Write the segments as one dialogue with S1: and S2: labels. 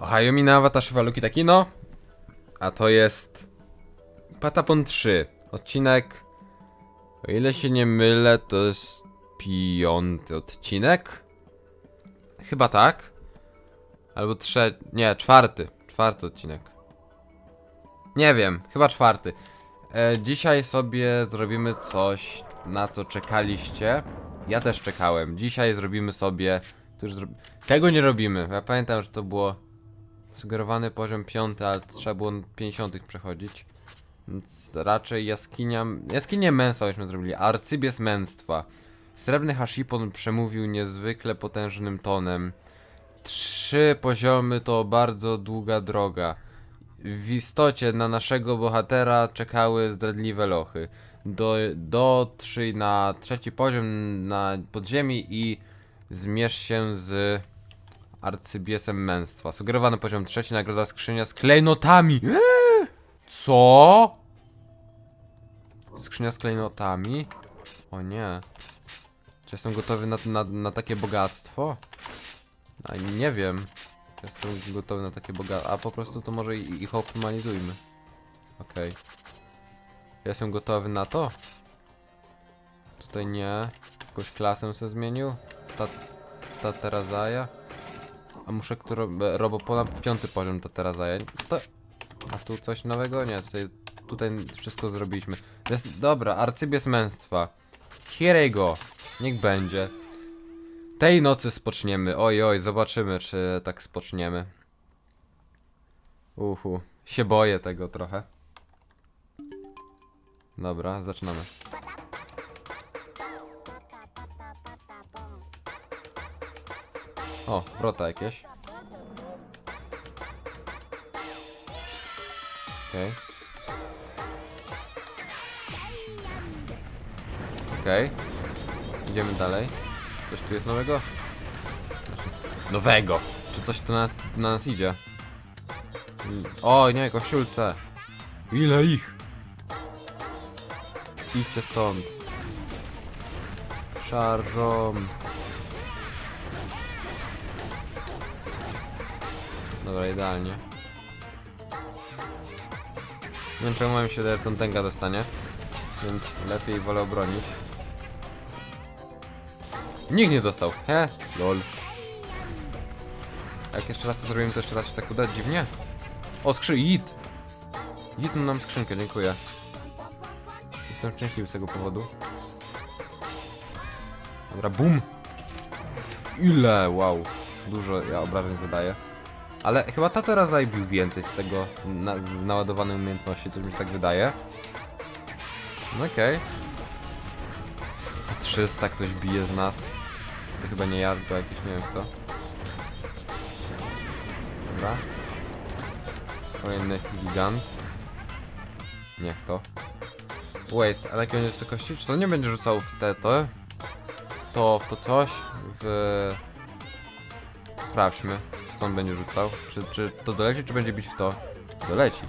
S1: Ohio Minawa Tashiwaluki Takino. A to jest Patapon 3. Odcinek. O ile się nie mylę, to jest piąty odcinek. Chyba tak. Albo trzeci. Nie, czwarty. Czwarty odcinek. Nie wiem, chyba czwarty. E, dzisiaj sobie zrobimy coś, na co czekaliście. Ja też czekałem. Dzisiaj zrobimy sobie. Tego nie robimy. Ja pamiętam, że to było sugerowany poziom piąty, ale trzeba było 50 przechodzić. Więc raczej jaskinia. Jaskinię męstwa byśmy zrobili. Arcybies męstwa. Srebrny Hashipon przemówił niezwykle potężnym tonem. Trzy poziomy to bardzo długa droga. W istocie na naszego bohatera czekały zdradliwe lochy. Do, dotrzyj na trzeci poziom na podziemi i zmierz się z arcybiesem męstwa. Sugerowany poziom trzeci, nagroda skrzynia z klejnotami. Co? Skrzynia z klejnotami? O nie. Czy jestem gotowy na, na, na takie bogactwo? A nie wiem. Jestem gotowy na takie bogactwo. A po prostu to może ich optymalizujmy. Okej. Ja Jestem gotowy na to? Tutaj nie. Jakąś klasę sobie zmienił? Ta, ta terazaja? A muszę którą... Robopona piąty poziom ta terazaja. To... A tu coś nowego? Nie, tutaj... Tutaj wszystko zrobiliśmy. Jest, dobra, arcybies męstwa. Here go. Niech będzie. Tej nocy spoczniemy. Oj, oj, zobaczymy, czy tak spoczniemy. Uhu. Się boję tego trochę. Dobra, zaczynamy. O, wrota jakieś. Okej. Okej. Idziemy dalej. Coś tu jest nowego? Nowego! Czy coś tu na nas, na nas idzie? Mm, O, nie, kościulce! Ile ich? Idźcie stąd. Szarżą. Dobra, idealnie. Nie wiem czemu mi się daje, że tą tęga dostanie. Więc lepiej wolę obronić. Nikt nie dostał. He, lol. Jak jeszcze raz to zrobimy, to jeszcze raz się tak uda dziwnie. O, skrzy, jit! Jitną nam skrzynkę, dziękuję. Jestem szczęśliwy z tego powodu. Dobra, bum! Ile, wow. Dużo ja obrażeń zadaję. Ale chyba ta teraz zajbił więcej z tego na, z naładowanej umiejętności, coś mi się tak wydaje. No okej. Po 300 ktoś bije z nas. To chyba nie ja, tylko jakiś nie wiem kto. Dobra. Kolejny gigant. Niech to. Wait, a na jakiej on jest wysokości? Czy to nie będzie rzucał w te to? W to, w to coś? W... Sprawdźmy, co on będzie rzucał. Czy, czy to doleci, czy będzie bić w to? Doleci.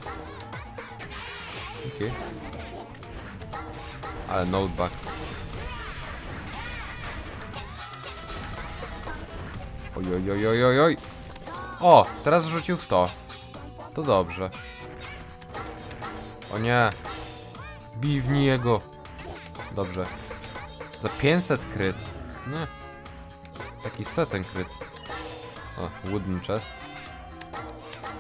S1: Okej. Ale notebook. Oj, oj, oj, oj, oj, oj. O, teraz rzucił w to. To dobrze. O nie. Bij w niego. Dobrze. Za 500 kryt. Nie. Taki seten kryt. O, wooden chest.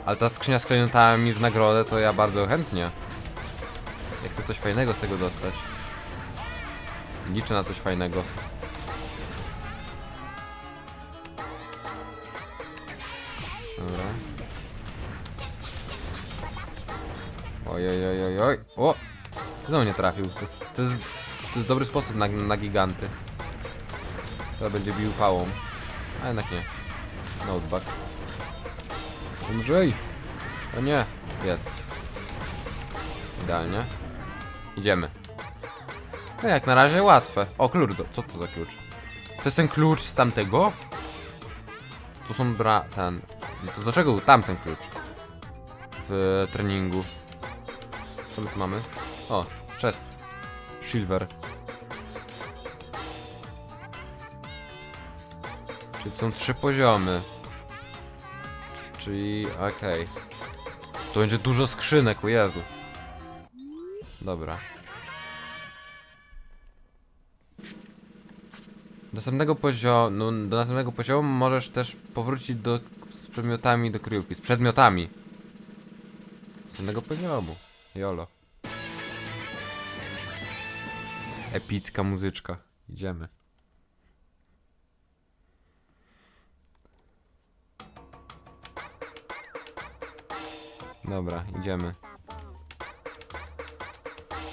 S1: Ale ta skrzynia z klejnotami w nagrodę to ja bardzo chętnie. Ja chcę coś fajnego z tego dostać. Liczę na coś fajnego. Dobra. Oj, oj, oj, oj, oj. O! Znowu nie trafił. To jest, to jest, to jest dobry sposób na, na giganty. To będzie bił pałą. A jednak nie. Notebook. Umrzyj! O nie! Jest. Idealnie. Idziemy. No jak na razie łatwe. O, klucz. Do... Co to za klucz? To jest ten klucz z tamtego? To są bra... ten... To dlaczego był tamten klucz? W treningu. Co my tu mamy? O, chest. Silver. Czyli są trzy poziomy. Czy Czyli, okej. To będzie dużo skrzynek, o Jezu. Dobra. Do następnego poziomu, no, do następnego poziomu możesz też powrócić do, z przedmiotami do kryjówki, z przedmiotami. Do następnego poziomu. Jolo. Epicka muzyczka. Idziemy. Dobra, idziemy.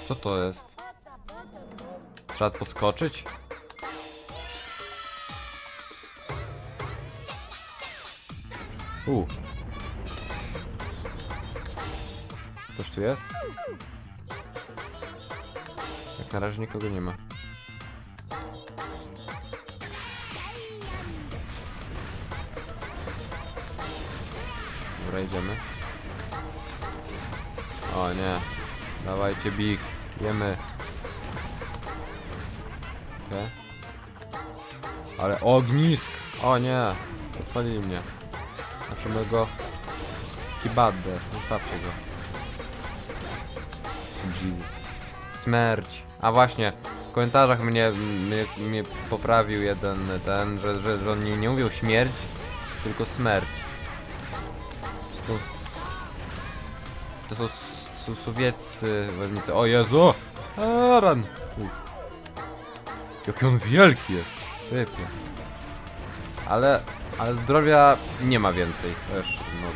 S1: Co to jest? Trzeba poskoczyć? U. Ktoś tu jest? Jak na razie nikogo nie ma. Dobra, idziemy. O nie. Dawajcie big. Jemy. Okay. Ale ognisk! O nie! Podpalili mnie. Zobaczymy go. Kibadę. Zostawcie go. Jesus. Smerć. A właśnie, w komentarzach mnie, mnie, mnie poprawił jeden ten, że, że, że on nie, nie mówił śmierć, tylko smerć. To są... To są s- są sowieccy wojownicy. O Jezu! Aran! Uf. Jaki on wielki jest! Typie. Ale, ale zdrowia nie ma więcej. Też, no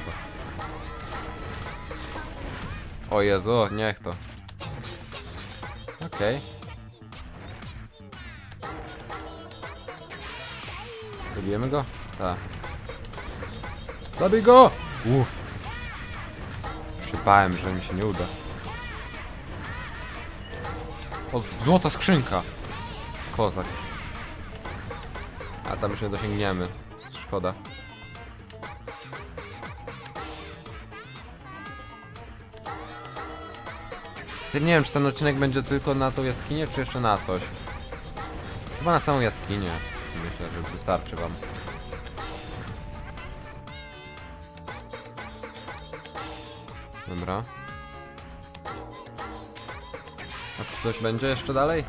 S1: to. O Jezu, niech to. Okej. Zabijemy go? Tak. Zabij go! Uff. Przypałem, że mi się nie uda. O, złota skrzynka! Kozak. A tam już nie dosięgniemy. Szkoda. Ty nie wiem, czy ten odcinek będzie tylko na tą jaskinię, czy jeszcze na coś. Chyba na samą jaskinię. Myślę, że wystarczy wam. Dobra. A tu coś będzie jeszcze dalej?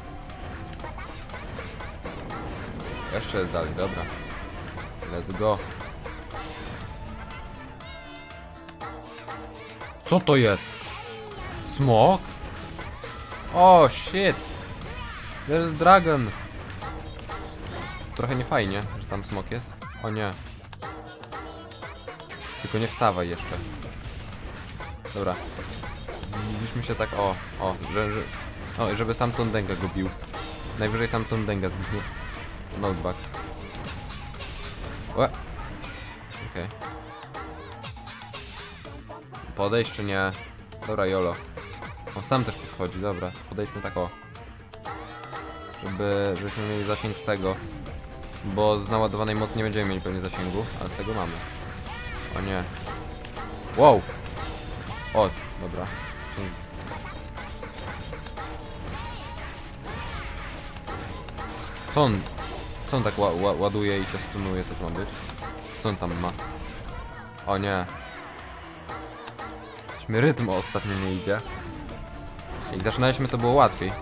S1: Jeszcze jest dalej, dobra. Let's go. Co to jest? Smok? O, shit! There's dragon! Trochę nie fajnie, że tam smok jest. O nie. Tylko nie wstawaj jeszcze. Dobra. Zbiliśmy się tak, o, o, że, że, o, żeby sam Tondenga go bił. Najwyżej sam Tondenga zginie. Notebook. Łe. Okej. Podejść czy nie? Dobra, Jolo. On sam też podchodzi, dobra. Podejdźmy tak o. Żeby, żebyśmy mieli zasięg z tego. Bo z naładowanej mocy nie będziemy mieli pewnie zasięgu, ale z tego mamy. O nie. Wow! O, dobra. Co- on, co on tak ła, ła, ładuje i się stunuje, co to ma być? Co on tam ma? O nie. Myśmy rytm ostatnio nie idzie. Jak zaczynaliśmy to było łatwiej.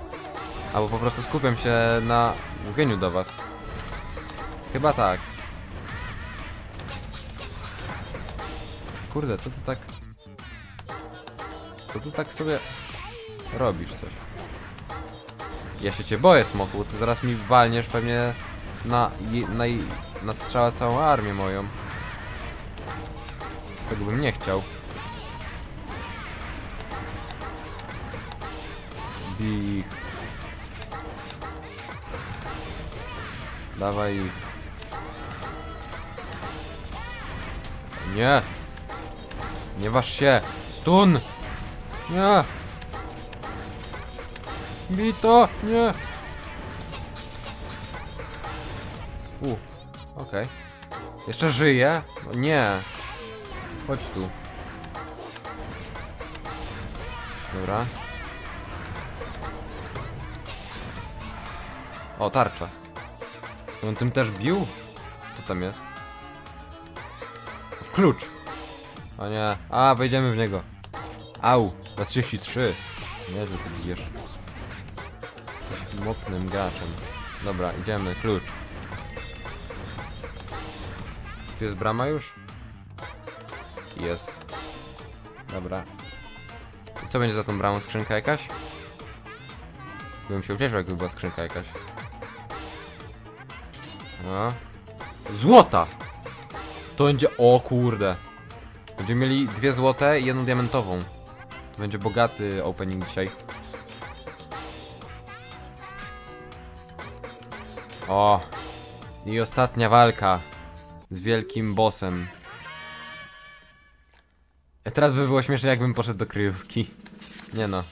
S1: Albo po prostu skupiam się na mówieniu do was. Chyba tak. Kurde, co ty tak... Co ty tak sobie robisz coś? Ja się cię boję, smoku, ty zaraz mi walniesz pewnie na, na, na całą armię moją. Tego bym nie chciał. Bij. Dawaj. Nie! Nie waż się! Stun! Nie! Bij to! Nie! U, okej. Jeszcze żyje? O, nie. Chodź tu. Dobra. O, tarcza. On tym też bił? Co tam jest? Klucz. O nie. A, wejdziemy w niego. Au, na 33. Niezły ty bijesz. Jesteś mocnym graczem. Dobra, idziemy, klucz. Tu jest brama już? Jest. Dobra. I co będzie za tą bramą? Skrzynka jakaś? Bym się ucieszył, jakby była skrzynka jakaś. No. Złota! To będzie... O kurde. Będziemy mieli dwie złote i jedną diamentową. To będzie bogaty opening dzisiaj. O! I ostatnia walka z wielkim bossem. A teraz by było śmieszne, jakbym poszedł do kryjówki. Nie no.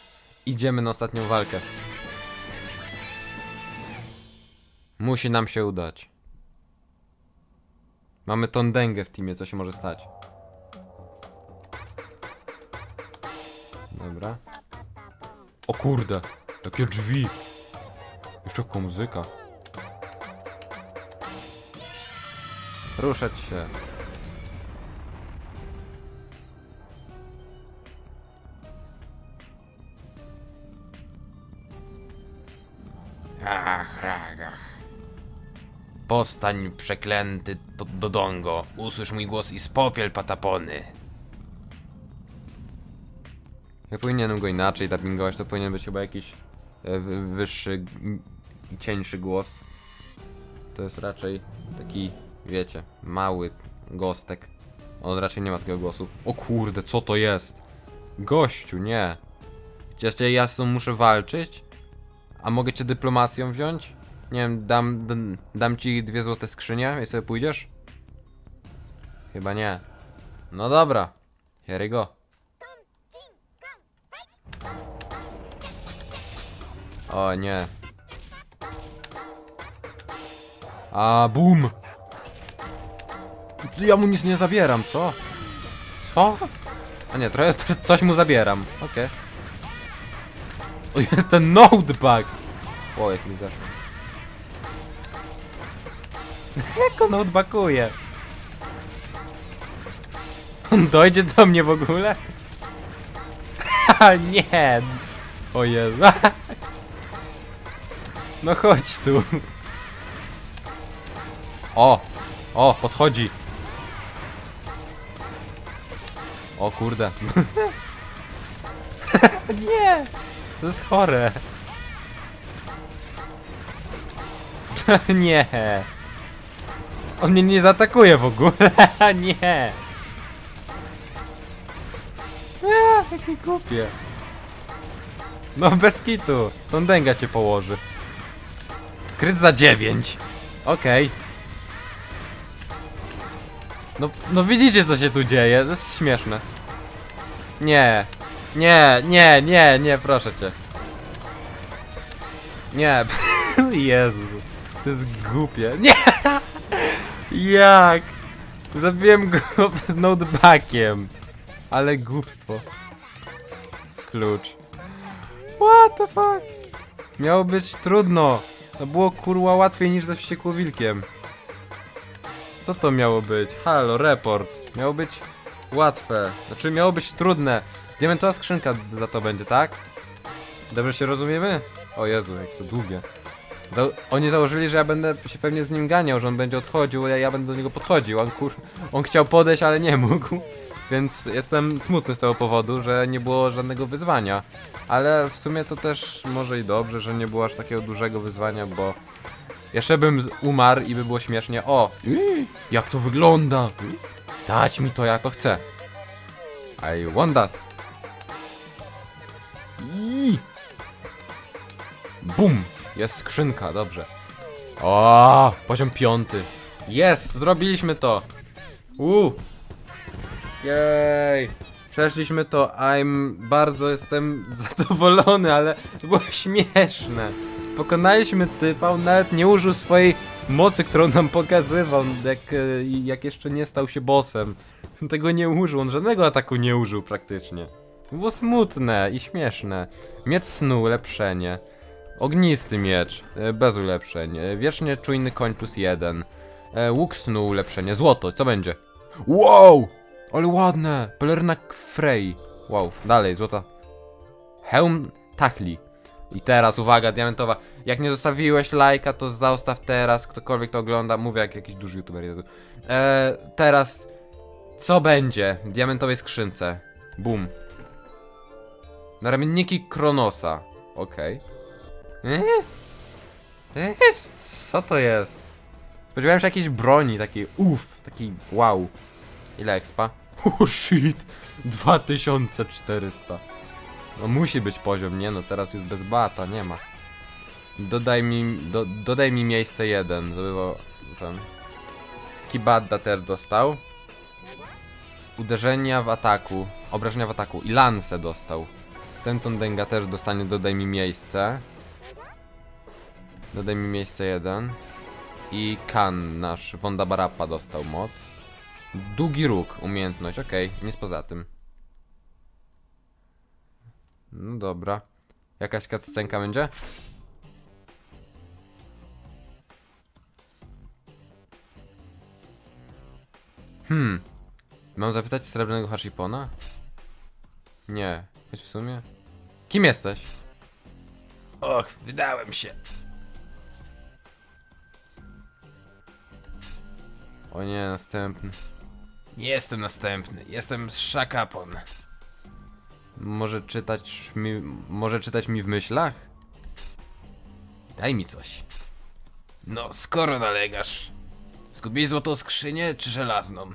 S1: Idziemy na ostatnią walkę. Musi nam się udać. Mamy tą dęgę w teamie, co się może stać. Dobra. O kurde, jakie drzwi. Jeszcze jaka muzyka. Ruszać się. Ach, ach, ach. Postań przeklęty do, do Dongo. Usłysz mój głos i spopiel patapony. Ja powinienem go inaczej dubbingować, to powinien być chyba jakiś e, wy- wyższy i cieńszy głos. To jest raczej taki, wiecie, mały gostek. On raczej nie ma takiego głosu. O kurde, co to jest? Gościu, nie. Chociaż ja, ja z muszę walczyć? A mogę cię dyplomacją wziąć? Nie wiem, dam, dam, dam ci dwie złote skrzynie i sobie pójdziesz? Chyba nie. No dobra. Here we go. O nie. A boom. Ja mu nic nie zabieram, co? Co? A nie, trochę tr- coś mu zabieram. Okej. Oj, ten notebug! O, jak mi zeszło. jak on notebuguje? On dojdzie do mnie w ogóle? Nie! O Jezu. No chodź tu. O! O, podchodzi. O kurde. nie! To jest chore. nie. On mnie nie zaatakuje w ogóle. nie. Jakie głupie. No bez kitu. Tą dęga cię położy. Kryt za 9. Okej. No, no widzicie co się tu dzieje. To jest śmieszne. Nie. Nie, nie, nie, nie, proszę cię. Nie. Jezu. To jest głupie. Nie! Jak? Zabiłem go z notebookiem. Ale głupstwo. Klucz. What the fuck? Miało być trudno. To było kurwa łatwiej niż ze wściekłym wilkiem. Co to miało być? Halo, report. Miało być łatwe. Znaczy miało być trudne. Diamentowa skrzynka za to będzie, tak? Dobrze się rozumiemy? O Jezu, jak to długie. Za oni założyli, że ja będę się pewnie z nim ganiał, że on będzie odchodził, a ja będę do niego podchodził. On kur... On chciał podejść, ale nie mógł. Więc jestem smutny z tego powodu, że nie było żadnego wyzwania. Ale w sumie to też może i dobrze, że nie było aż takiego dużego wyzwania, bo jeszcze bym umarł i by było śmiesznie. O! Jak to wygląda? Dać mi to, ja to chcę. I want that. Bum! Jest skrzynka, dobrze. O, poziom piąty. Jest, zrobiliśmy to. Uuu. Jej. Przeszliśmy to. I'm bardzo jestem zadowolony, ale to było śmieszne. Pokonaliśmy typa, on nawet nie użył swojej mocy, którą nam pokazywał, jak, e, jak jeszcze nie stał się bossem. Tego nie użył, on żadnego ataku nie użył praktycznie. Było smutne i śmieszne. Miecz snu, ulepszenie. Ognisty miecz, e, bez ulepszeń. E, Wiecznie czujny koń plus jeden. Łuk snu, ulepszenie. Złoto, co będzie? Wow! Ale ładne! Pelerna Frey. Wow, dalej, złota. Hełm Tachli. I teraz, uwaga, diamentowa. Jak nie zostawiłeś lajka, to zostaw teraz, ktokolwiek to ogląda. Mówię jak jakiś duży youtuber, Jezu. Eee, teraz, co będzie w diamentowej skrzynce? Boom. Naramienniki Kronosa. Okej. Eee? Eee, co to jest? Spodziewałem się jakiejś broni, takiej uff, takiej wow. Ile expa? Oh shit! 2400. No musi być poziom, nie no, teraz już bez bata, nie ma. Dodaj mi, do, dodaj mi miejsce jeden, żeby było ten... Kibadda też dostał. Uderzenia w ataku, obrażenia w ataku i lance dostał. Ten Tondenga też dostanie dodaj mi miejsce. Dodaj mi miejsce jeden. I Kan, nasz Wonda Barappa dostał moc. Długi róg, umiejętność, okej, nic poza tym. No dobra. Jakaś cutscenka będzie? Hmm. Mam zapytać srebrnego Hashipona? Nie, choć w sumie. Kim jesteś? Och, wydałem się. O nie, następny. Nie jestem następny, jestem Shakapon. Może czytać mi, może czytać mi w myślach? Daj mi coś. No, skoro nalegasz. Zgubiłeś złotą skrzynię czy żelazną?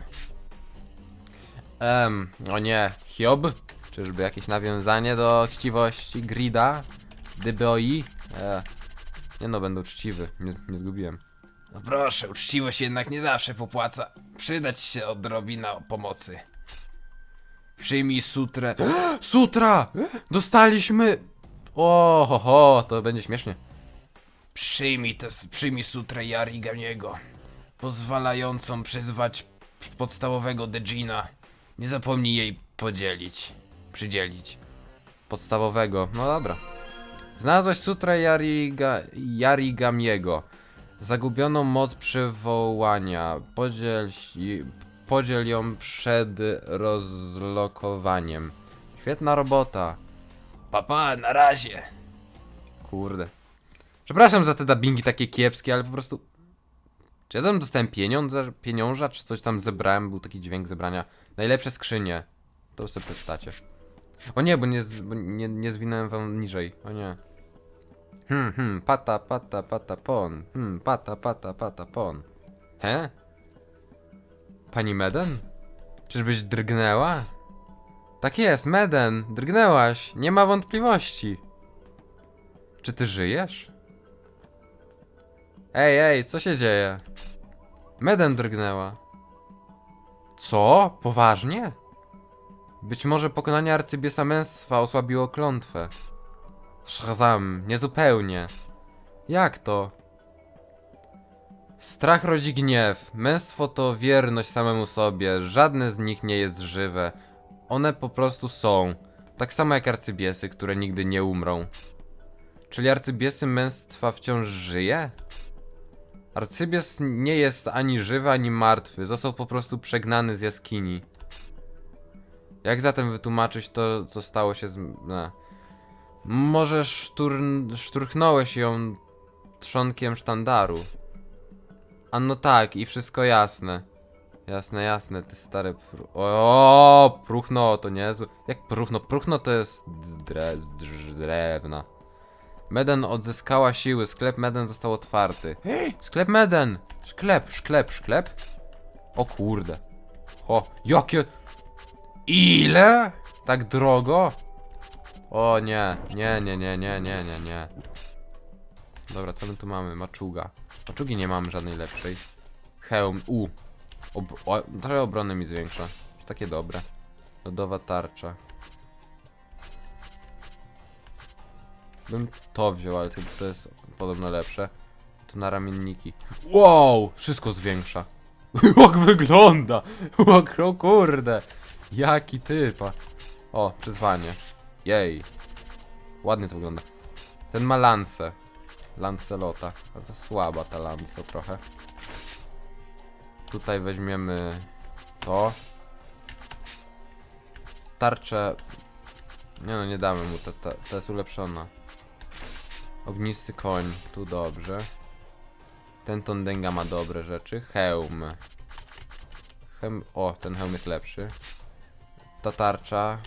S1: Em, o nie, Hiob? Czyżby jakieś nawiązanie do chciwości Grida? Dyboi? E, nie no, będę uczciwy, nie, nie zgubiłem. No proszę, uczciwość jednak nie zawsze popłaca. Przydać się odrobina pomocy. Przyjmij sutrę. Sutra! Dostaliśmy! O, ho, ho, to będzie śmiesznie. Przyjmij, te, przyjmij sutrę Yarigamiego, pozwalającą przyzwać podstawowego Dejina. Nie zapomnij jej podzielić, przydzielić. Podstawowego, no dobra. Znalazłeś sutrę Yariga, Yarigamiego. Zagubioną moc przywołania. Podziel, podziel ją przed rozlokowaniem. Świetna robota. Papa, na razie. Kurde. Przepraszam za te dubbingi takie kiepskie, ale po prostu... Czy ja tam dostałem pieniądze, pieniąża, czy coś tam zebrałem? Był taki dźwięk zebrania. Najlepsze skrzynie. To sobie przeczytacie. O nie, bo nie, bo nie, nie zwinąłem wam niżej. O nie. Hmm, hmm, pata, pata, pata, pon. Hmm, pata, pata, pata, pon. He? Pani Meden? Czyżbyś drgnęła? Tak jest, Meden, drgnęłaś, nie ma wątpliwości. Czy ty żyjesz? Ej, ej, co się dzieje? Meden drgnęła. Co? Poważnie? Być może pokonanie arcybiesa męstwa osłabiło klątwę. Shazam, niezupełnie. Jak to? Strach rodzi gniew. Męstwo to wierność samemu sobie. Żadne z nich nie jest żywe. One po prostu są. Tak samo jak arcybiesy, które nigdy nie umrą. Czyli arcybiesy męstwa wciąż żyje? Arcybies nie jest ani żywy, ani martwy. Został po prostu przegnany z jaskini. Jak zatem wytłumaczyć to, co stało się z... Może szturn... szturchnąłeś ją trzonkiem sztandaru. A no tak, i wszystko jasne. Jasne, jasne, ty stare pru... O, pruchno, to niezłe. Jak pruchno? Pruchno to jest dre... drz- drewna. Meden odzyskała siły, sklep Meden został otwarty. Sklep Meden! Sklep, sklep, sklep? O kurde. O, jakie... Ile? Tak drogo? O nie, nie, nie, nie, nie, nie, nie, nie. Dobra, co my tu mamy? Maczuga. Maczugi nie mamy żadnej lepszej. Hełm, u. Ob o, trochę obrony mi zwiększa. Jest takie dobre. Lodowa tarcza. Bym to wziął, ale to, to jest podobno lepsze. Tu na ramienniki. Wow! Wszystko zwiększa. Jak wygląda! Jak, o kurde! Jaki typa. O, przyzwanie. Jej. Ładnie to wygląda. Ten ma lancę. Lancelota. Bardzo słaba ta lanca trochę. Tutaj weźmiemy to. tarczę... Nie no, nie damy mu, ta, ta, ta jest ulepszona. Ognisty koń, tu dobrze. Ten Tondenga ma dobre rzeczy. Hełm. Hełm... O, ten hełm jest lepszy. Ta tarcza...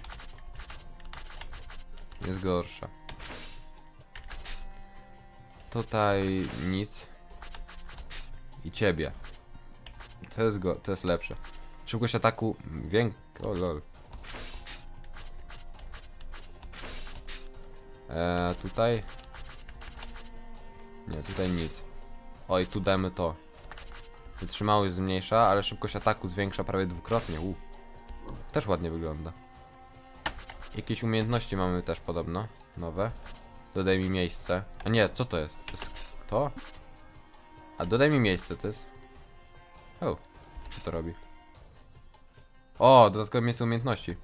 S1: Jest gorsza. Tutaj nic. I ciebie. To jest go, to jest lepsze. Szybkość ataku więk... O lol. Eee, tutaj? Nie, tutaj nic. Oj, tu damy to. Wytrzymałość zmniejsza, ale szybkość ataku zwiększa prawie dwukrotnie. U. Też ładnie wygląda. Jakieś umiejętności mamy też podobno. Nowe. Dodaj mi miejsce. A nie, co to jest? To jest to? A dodaj mi miejsce, to jest... O, co to robi? O, dodatkowe miejsce umiejętności.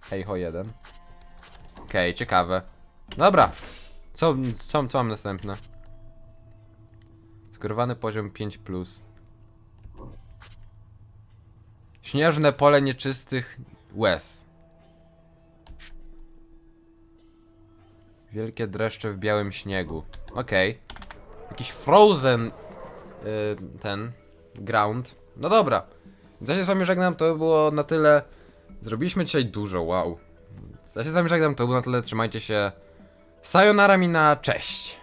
S1: Hej, ho, jeden. Okej, ciekawe. Dobra. Co, co, co mam następne? Skierowany poziom 5+. Plus. Śnieżne pole nieczystych łez. Wielkie dreszcze w białym śniegu. Okej. Jakiś frozen... y, ten... ground. No dobra. Ja się z wami żegnam, to było na tyle. Zrobiliśmy dzisiaj dużo, wow. Ja się z wami żegnam, to było na tyle. Trzymajcie się. Sayonara mi na cześć.